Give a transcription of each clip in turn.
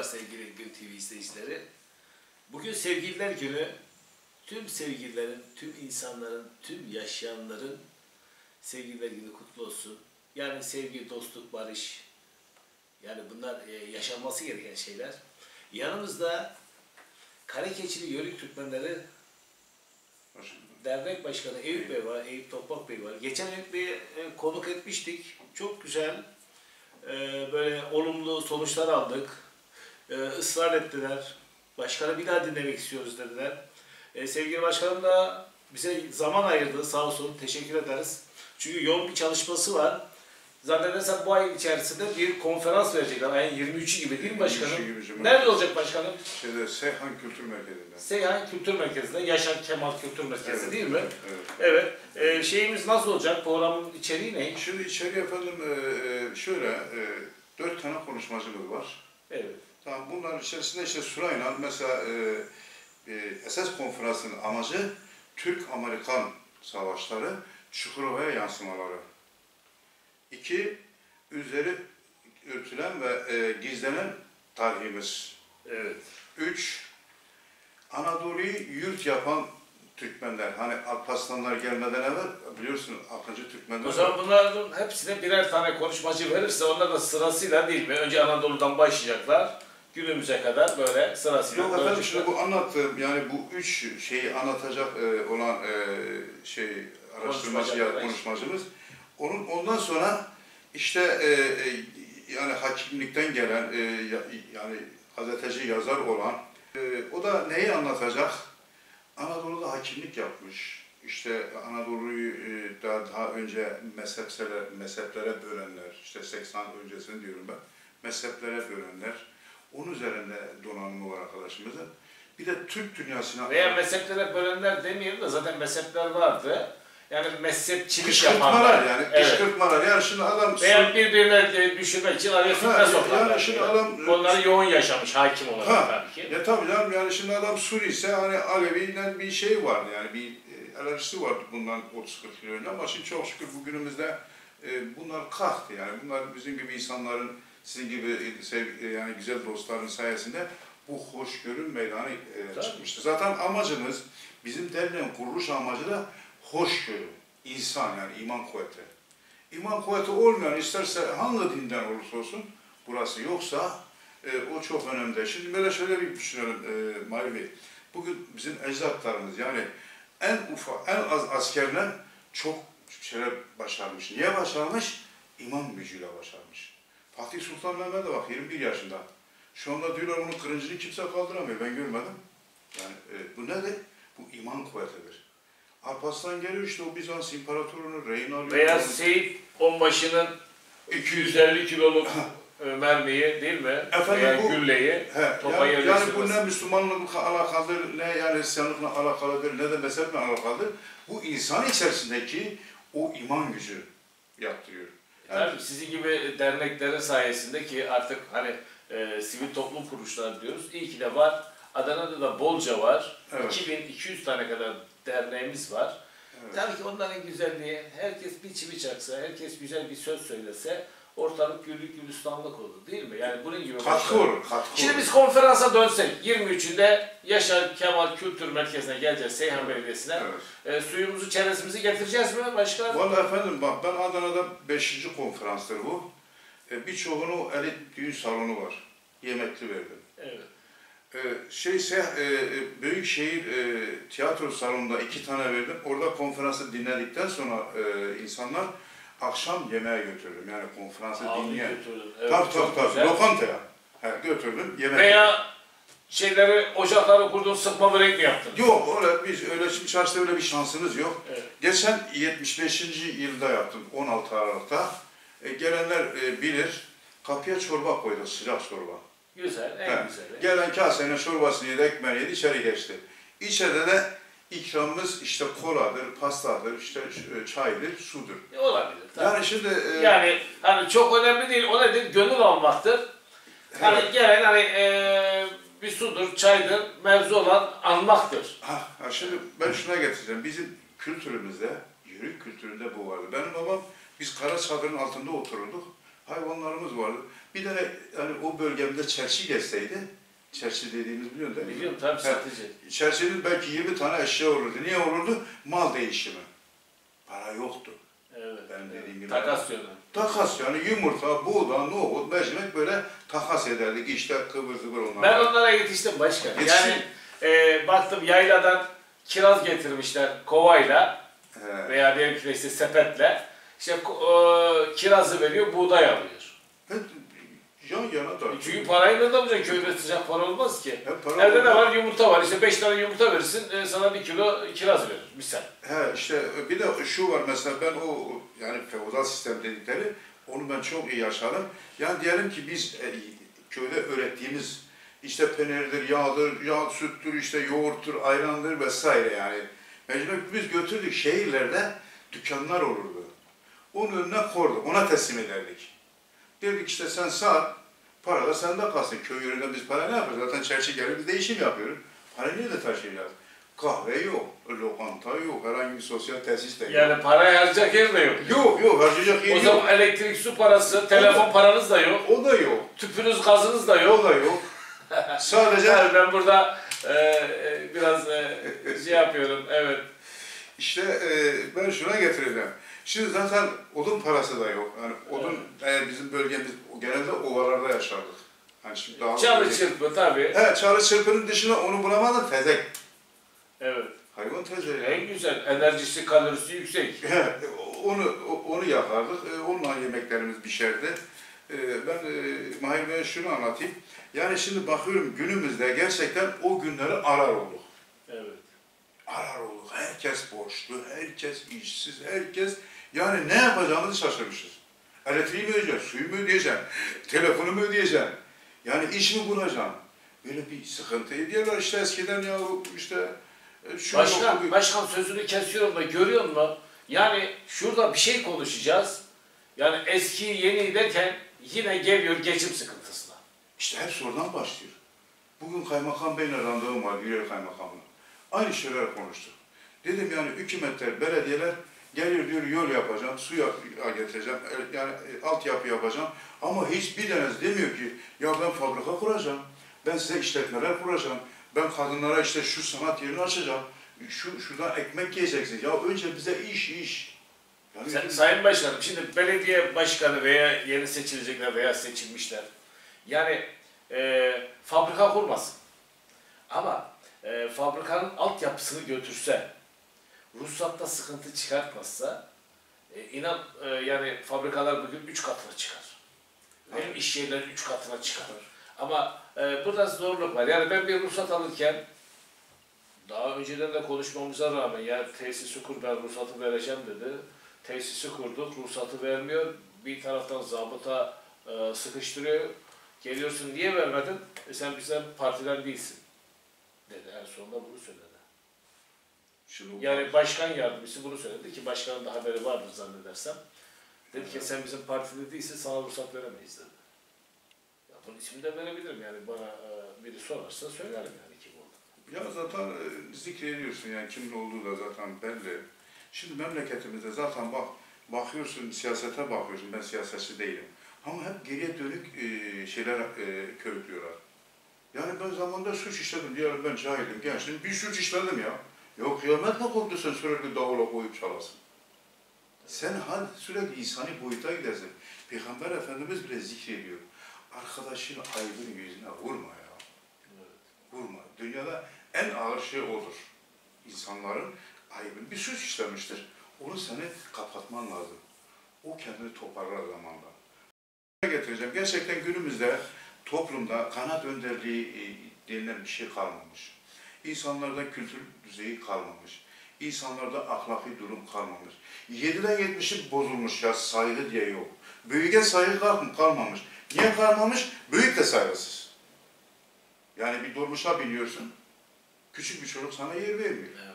Merhaba sevgili Gün TV izleyicileri. Bugün Sevgililer Günü. Tüm sevgililerin, tüm insanların, tüm yaşayanların Sevgililer Günü kutlu olsun. Yani sevgi, dostluk, barış. Yani bunlar e, yaşanması gereken şeyler. Yanımızda Karakeçili Yörük Türkmenleri Dernek Başkanı Eyüp Bey var, Eyüp Toprak Bey var. Geçen Eyüp Bey'i konuk etmiştik. Çok güzel, e, böyle olumlu sonuçlar aldık. E, ısrar ettiler. Başkanı bir daha dinlemek istiyoruz dediler. E, sevgili başkanım da bize zaman ayırdı. Sağ olsun, teşekkür ederiz. Çünkü yoğun bir çalışması var. Zannedersem bu ay içerisinde bir konferans verecekler. Ayın 23'ü gibi değil mi başkanım? 23'ü gibi, Cuma. Nerede olacak başkanım? Şeyde Seyhan Kültür Merkezi'nde. Seyhan Kültür Merkezi'nde, Yaşar Kemal Kültür Merkezi Evet, değil mi? Evet. Evet. Ee, şeyimiz nasıl olacak? Programın içeriği ne? Şimdi içeri efendim e, şöyle e, dört tane konuşmacımız var. Evet. Tamam bunların içerisinde işte sırayla mesela e, e, esas konferansın amacı Türk-Amerikan savaşları Çukurova'ya yansımaları. İki, üzeri örtülen ve e, gizlenen tarihimiz. Evet. Üç, Anadolu'yu yurt yapan Türkmenler. Hani Alparslanlar gelmeden evvel biliyorsun Akıncı Türkmenler. O zaman bunların hepsine birer tane konuşmacı verirse onlar da sırasıyla değil mi? Önce Anadolu'dan başlayacaklar. Günümüze kadar böyle sırasıyla. Yok efendim şimdi bu anlattığım yani bu üç şeyi anlatacak e, olan e, şey araştırmacı ya konuşmacımız. Onun ondan sonra işte e, e, yani hakimlikten gelen e, ya- yani gazeteci yazar olan e, o da neyi anlatacak? Anadolu'da hakimlik yapmış. İşte Anadolu'yu e, daha, daha önce mezheplere, mezheplere bölenler, işte 80 öncesini diyorum ben, mezheplere bölenler, onun üzerinde donanımı var arkadaşımızın. Bir de Türk dünyasına... Veya mezheplere bölenler demeyelim de zaten mezhepler vardı. Yani mezhepçilik yapanlar. yani, Evet. kışkırtmalar. Yani şimdi adam... Veya birbirine de düşürmek için araya fitne sokarlar. yani şimdi adam- Onları yoğun yaşamış hakim olarak Ha, tabii ki. Ya tabii canım yani şimdi adam Suri ise hani Alevi'yle bir şey vardı yani bir e, alerjisi vardı bundan 30-40 yıl önce ama şimdi çok şükür bugünümüzde e, bunlar kalktı yani bunlar bizim gibi insanların sizin gibi sev, e, yani güzel dostların sayesinde bu hoşgörü meydanı e, çıkmıştı. Zaten amacımız bizim derneğin kuruluş amacı da hoşgörü, insan yani iman kuvveti. İman kuvveti olmayan isterse hangi dinden olursa olsun burası yoksa e, o çok önemli. Şimdi böyle şöyle bir düşünelim e, Mahir Bey. Bugün bizim ecdatlarımız yani en ufak, en az askerle çok şeyler başarmış. Niye başarmış? İman gücüyle başarmış. Fatih Sultan Mehmet de bak 21 yaşında. Şu anda diyorlar onun kırıncını kimse kaldıramıyor. Ben görmedim. Yani e, bu nedir? Bu iman kuvvetidir. Alparslan geliyor işte o Bizans imparatorunu rehin alıyor. Veya Onu- Seyit Onbaşı'nın 250 kiloluk e, mermiyi değil mi? Efendim bu- gülleyi He, topa yani, yani bu ne Müslümanlıkla alakalıdır, ne yani Hristiyanlıkla alakalıdır, ne de mezheple alakalıdır. Bu insan içerisindeki o iman gücü yaptırıyor. Tabii sizin gibi derneklerin sayesinde ki artık hani e, sivil toplum kuruluşları diyoruz. İyi ki de var. Adana'da da bolca var. Evet. 2200 tane kadar derneğimiz var. Evet. Tabii ki onların güzelliği, herkes bir çivi çaksa, herkes güzel bir söz söylese ortalık güllük gülistanlık olur değil mi? Yani bunun gibi katkı olur, katkı Şimdi biz konferansa dönsek 23'ünde Yaşar Kemal Kültür Merkezi'ne geleceğiz Seyhan Belediyesi'ne. Evet. E, suyumuzu, çerezimizi getireceğiz mi başka? Vallahi efendim bak ben Adana'da 5. konferanstır bu. E, birçoğunu elit düğün salonu var. Yemekli verdim. Evet. Ee, şeyse e, e, Büyükşehir e, tiyatro salonunda iki tane verdim. Orada konferansı dinledikten sonra e, insanlar akşam yemeğe götürdüm. Yani konferansı Aldı dinleyen. götürdün. Evet, tabii çok tabii tabii. güzel. Lokantaya. He, götürdüm yemek. Veya şeyleri, ocakları kurdun, sıkma börek mi yaptın? Yok öyle biz öyle şimdi çarşıda öyle bir şansınız yok. Evet. Geçen 75. yılda yaptım 16 Aralık'ta. E, gelenler e, bilir. Kapıya çorba koyduk sıcak çorba. Güzel, en He, güzeli. Gelen kasenin çorbasını yedi, ekmeğini yedi, içeri geçti. İçeride de ikramımız işte koladır, pastadır, işte e, çaydır, sudur. E, Olabilir. Tabii. Yani şimdi e, Yani hani çok önemli değil, o nedir? Gönül almaktır. Hani Evet. gelen hani e, bir sudur, çaydır, mevzu olan almaktır. ha, ha, şimdi ben şuna getireceğim. Bizim kültürümüzde, yörük kültüründe bu vardı. Benim babam, biz kara çadırın altında otururduk. hayvanlarımız vardı. Bir tane hani o bölgemde çerçi geçseydi, çerçi dediğimiz değil mi? Biliyorum tabii Evet. satıcı. Çerçinin belki 20 tane eşya olurdu. Niye olurdu? Mal değişimi. Para yoktu. Evet. Benim dediğim gibi. Takas diyorlar. Takas yani yumurta, buğday, nohut, mercimek böyle takas ederdik. İşte kıvır zıvır onlar. Ben onlara yetiştim başkan. Yetiştin. Yani e, baktım yayladan kiraz getirmişler kovayla He. veya diyelim ki işte sepetle. İşte e, kirazı veriyor, buğday alıyor. Hep yan yana da. Çünkü parayı nereden bulacaksın? Köyde sıcak para olmaz ki. Hep para Evde ne var? Yumurta var. İşte beş tane yumurta verirsin, e, sana bir kilo kiraz verir. Misal. He işte bir de şu var mesela ben o yani feodal sistem dedikleri onu ben çok iyi yaşadım. Yani diyelim ki biz e, köyde öğrettiğimiz işte peynirdir, yağdır, yağ, süttür, işte yoğurttur, ayrandır vesaire yani. Mecbur biz götürdük şehirlerde dükkanlar olurdu. Onun önüne koyduk, ona teslim ederdik. Dedik işte sen sat, para da sende kalsın. Köy yerinde biz para ne yapıyoruz? Zaten çerçi geliyor, biz değişim yapıyoruz. Para nerede taşıyacağız? Kahve yok, lokanta yok, herhangi bir sosyal tesis de yok. Yani parayı harcayacak yer de yok. Yok yok harcayacak yer O yok. zaman elektrik, su parası, telefon paranız da yok. O da yok. Tüpünüz, gazınız da yok. O da yok. Sadece Yani ben burada e, e, biraz e, şey yapıyorum, evet. işte e, ben şuna getireceğim. Şimdi zaten odun parası da yok. Yani odun eğer bizim bölgemiz genelde ovalarda yaşardık. Hani şimdi daha Çalı çırpı tabii. He, çalı çırpının dışında onu bulamadın tezek. Evet. Hayvan tezeği. En güzel, enerjisi, kalorisi yüksek. He, onu onu yakardık. E, Onunla yemeklerimiz pişerdi. E, Ben e, Mahir Bey'e şunu anlatayım. Yani şimdi bakıyorum günümüzde gerçekten o günleri arar olduk. Evet. Arar olduk. Herkes borçlu, herkes işsiz, herkes yani ne yapacağımızı şaşırmışız. Elektriği mi ödeyeceğim, suyu mu ödeyeceğim, telefonu mu ödeyeceğim, yani iş mi bulacağım? Böyle bir sıkıntı ediyorlar işte eskiden ya işte e, şu Başkan, yok, başkan sözünü kesiyorum da görüyor musun? Yani şurada bir şey konuşacağız. Yani eski yeni derken yine geliyor geçim sıkıntısına. İşte hepsi oradan başlıyor. Bugün kaymakam beyle randevum var, Gürel kaymakamla. Aynı şeyler konuştuk. Dedim yani hükümetler, belediyeler geliyor diyor yol yapacağım, su yap getireceğim, e, yani e, altyapı yapacağım. Ama hiçbir tanesi demiyor ki ya ben fabrika kuracağım, ben size işletmeler kuracağım, ben kadınlara işte şu sanat yerini açacağım, şu şuradan ekmek yiyeceksiniz. Ya önce bize iş, iş. Yani Sen, Sayın Başkanım, şimdi belediye başkanı veya yeni seçilecekler veya seçilmişler. Yani e, fabrika kurmasın. Ama e, fabrikanın altyapısını götürse, ruhsatta sıkıntı çıkartmazsa, e, inan e, yani fabrikalar bugün üç katına çıkar. Benim iş yerleri üç katına çıkar. Ama e, burada zorluk var. Yani ben bir ruhsat alırken daha önceden de konuşmamıza rağmen ya tesisi kur ben ruhsatı vereceğim dedi. Tesisi kurduk, ruhsatı vermiyor. Bir taraftan zabıta e, sıkıştırıyor. Geliyorsun niye vermedin? E sen bizden partiden değilsin. Dedi en sonunda bunu söyledi. Şimdi Yani başkan yardımcısı bunu söyledi ki başkanın da haberi vardır zannedersem. Dedi ki sen bizim partide değilsin sana ruhsat veremeyiz dedi. Ya bunun ismini de verebilirim yani bana e, biri sorarsa söylerim yani kim oldu. Ya zaten e, zikrediyorsun yani kimin olduğu da zaten belli. Şimdi memleketimizde zaten bak bakıyorsun siyasete bakıyorsun ben siyasetçi değilim. Ama hep geriye dönük e, şeyler körüklüyorlar. Yani ben zamanında suç işledim diyelim ben cahilim gençtim bir suç işledim ya. Yok kıyamet mi koptu sen sürekli davula koyup çalasın. Sen hal sürekli insani boyuta gidersin. Peygamber Efendimiz bile zikrediyor. Arkadaşın aybın yüzüne vurma ya. Vurma. Dünyada en ağır şey odur. İnsanların aybın bir suç işlemiştir. Onu seni kapatman lazım. O kendini toparlar zamanla. getireceğim. Gerçekten günümüzde toplumda kanat önderliği e, denilen bir şey kalmamış. İnsanlarda kültür düzeyi kalmamış. İnsanlarda ahlaki durum kalmamış. 7'den 70'i bozulmuş ya saygı diye yok. Büyüğe saygı kal- kalmamış. Niye kalmamış? Büyük de saygısız. Yani bir dolmuşa biniyorsun. Küçük bir çocuk sana yer vermiyor. Evet.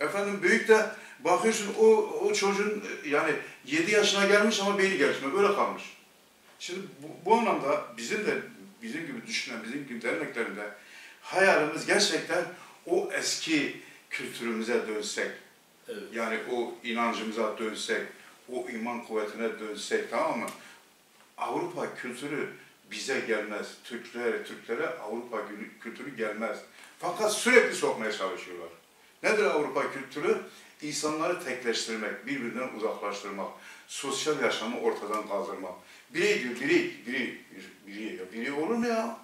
Efendim büyük de bakıyorsun o, o çocuğun yani 7 yaşına gelmiş ama beyni gelişmiyor. Öyle kalmış. Şimdi bu, bu anlamda bizim de bizim gibi düşünen, bizim gibi derneklerinde hayalimiz gerçekten o eski kültürümüze dönsek, Evet. yani o inancımıza dönsek, o iman kuvvetine dönsek tamam mı? Avrupa kültürü bize gelmez. Türklere, Türklere Avrupa kültürü gelmez. Fakat sürekli sokmaya çalışıyorlar. Nedir Avrupa kültürü? İnsanları tekleştirmek, birbirinden uzaklaştırmak, sosyal yaşamı ortadan kaldırmak. Birey diyor, birey, birey, birey, ya birey olur mu ya?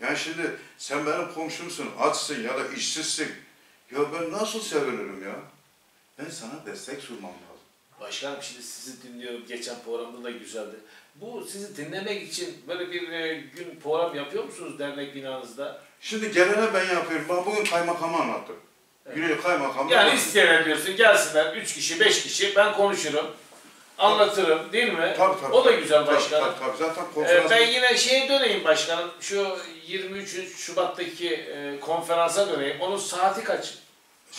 Yani şimdi sen benim komşumsun, açsın ya da işsizsin. Ya ben nasıl sevinirim ya? Ben sana destek sunmam lazım. Başkanım şimdi sizi dinliyorum. Geçen programda da güzeldi. Bu sizi dinlemek için böyle bir e, gün program yapıyor musunuz dernek binanızda? Şimdi gelene ben yapıyorum. Ben bugün kaymakama anlattım. Evet. Yürüye kaymakama Yani anlattım. diyorsun gelsinler. Üç kişi, beş kişi. Ben konuşurum. Anlatırım değil mi? Tabii, tabii, o da güzel başkanım. Tabii, tabii. Zaten Ee, konferans... ben yine şeye döneyim başkanım. Şu 23 Şubat'taki e, konferansa döneyim. Onun saati kaç?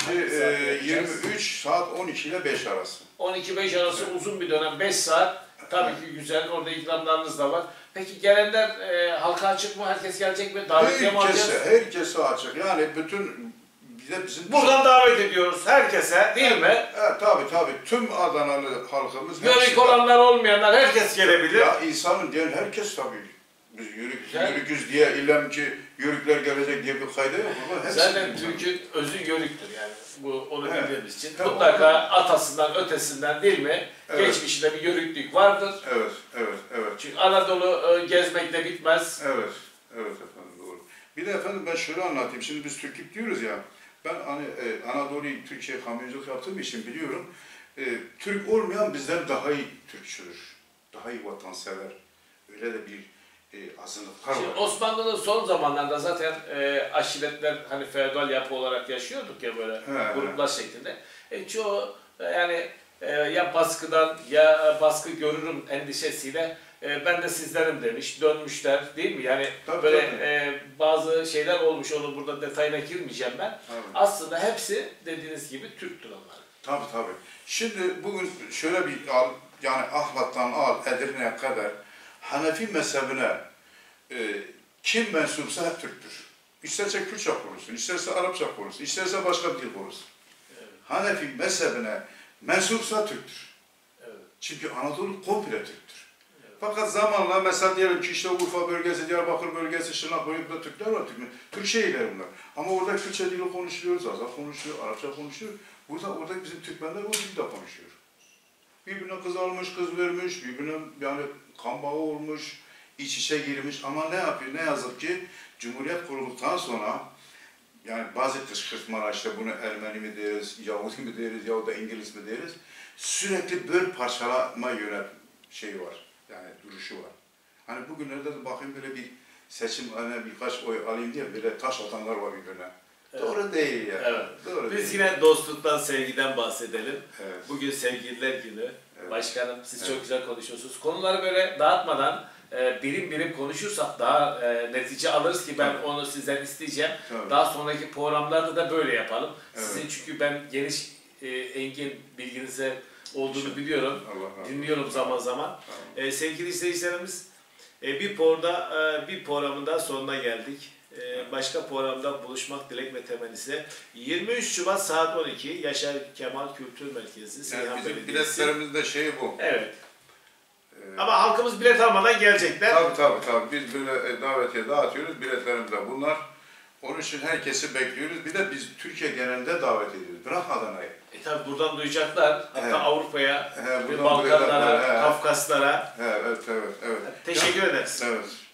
Şey, e, yapacağız? 23 saat 12 ile 5 arası. 12-5 arası uzun bir dönem. 5 saat. Tabii ki güzel. Orada ikramlarınız da var. Peki gelenler e, halka açık mı? Herkes gelecek mi? Davetiye mi alacağız? Herkese açık. Yani bütün bize bizim... Buradan davet ediyoruz herkese değil mi? Evet, tabii tabii. Tüm Adanalı halkımız... Yörük olanlar olmayanlar herkes gelebilir. Ya insanın diyen herkes tabii. Biz yörük, Güzel. yörüküz diye illa ki yörükler gelecek diye bir kayda yok. Ama hepsi Zaten. Türk'ün özü yörüktür yani. Bu onu Evet. bildiğimiz için. Tabii. Mutlaka atasından ötesinden değil mi? Evet. Geçmişinde bir yörüklük vardır. Evet, evet, evet. Çünkü Anadolu e, gezmekle bitmez. Evet, evet efendim doğru. Bir de efendim ben şöyle anlatayım. Şimdi biz Türklük diyoruz ya. Ben hani e, Anadolu'yu Türkiye kamyonculuk yaptığım için biliyorum. E, Türk olmayan bizden daha iyi Türkçüdür. Daha iyi vatansever. Öyle de bir e, azınlıklar Şimdi var. Osmanlı'nın son zamanlarda zaten e, aşiretler hani feodal yapı olarak yaşıyorduk ya böyle He. gruplar şeklinde. E, çoğu e, yani e, ya baskıdan ya baskı görürüm endişesiyle e, ben de sizlerim demiş, dönmüşler değil mi? Yani Tabii, böyle tabii. e, bazı şeyler olmuş, onu burada detayına girmeyeceğim ben. Evet. Aslında hepsi dediğiniz gibi Türktür onlar. Tabii tabii. Şimdi bugün şöyle bir al, yani Ahlat'tan al Edirne'ye kadar Hanefi mezhebine e, kim mensupsa hep Türktür. İsterse Kürtçe konuşsun, isterse Arapça konuşsun, isterse başka bir dil konuşsun. Evet. Hanefi mezhebine mensupsa Türktür. Evet. Çünkü Anadolu komple Türktür. Fakat zamanla mesela diyelim ki işte Urfa bölgesi, Diyarbakır bölgesi, Şırnak bölgesinde Türkler var. Türk, Türk şehirleri bunlar. Ama orada Kürtçe dili konuşuluyor, Zaza konuşuyor, Arapça konuşuyor. Burada orada bizim Türkmenler o dilde konuşuyor. Birbirine kız almış, kız vermiş, birbirine yani kan bağı olmuş, iç içe girmiş. Ama ne yapıyor? Ne yazık ki Cumhuriyet kurulduktan sonra yani bazı kışkırtmalar işte bunu Ermeni mi deriz, Yahudi mi deriz, yahut da İngiliz mi deriz. Sürekli böl parçalama yönet şeyi var. Yani duruşu var. Hani bugünlerde de bakayım böyle bir seçim hani birkaç oy alayım diye böyle taş atanlar var birbirine. Evet. Doğru değil ya. Evet. Doğru Biz değil. yine dostluktan, sevgiden bahsedelim. Evet. Bugün sevgililer günü. Evet. Başkanım siz Evet. çok güzel konuşuyorsunuz. Konuları böyle dağıtmadan e, birim birim konuşursak daha e, netice alırız ki ben Tabii. onu sizden isteyeceğim. Tabii. Daha sonraki programlarda da böyle yapalım. Evet. Sizin çünkü ben geniş e, engin bilginize olduğunu biliyorum. Allah olsun. Dinliyorum zaman zaman. E, sevgili izleyicilerimiz e, bir porda e, bir programın daha sonuna geldik. E, başka programda buluşmak dilek ve temennisi. 23 Şubat saat 12 Yaşar Kemal Kültür Merkezi Seyhan Yani bizim Belediyesi. biletlerimizde şey bu. Evet. Ee, Ama halkımız bilet almadan gelecekler. Tabii tabii tabii. Biz böyle e, davetiye dağıtıyoruz. Biletlerimiz de bunlar. Onun için herkesi bekliyoruz. Bir de biz Türkiye genelinde davet ediyoruz. Bırak Adana'yı. E tabi buradan duyacaklar. Hatta Evet. Avrupa'ya, buradan Balkanlara. Kafkaslara. Evet, evet, evet. Teşekkür ederiz. Evet.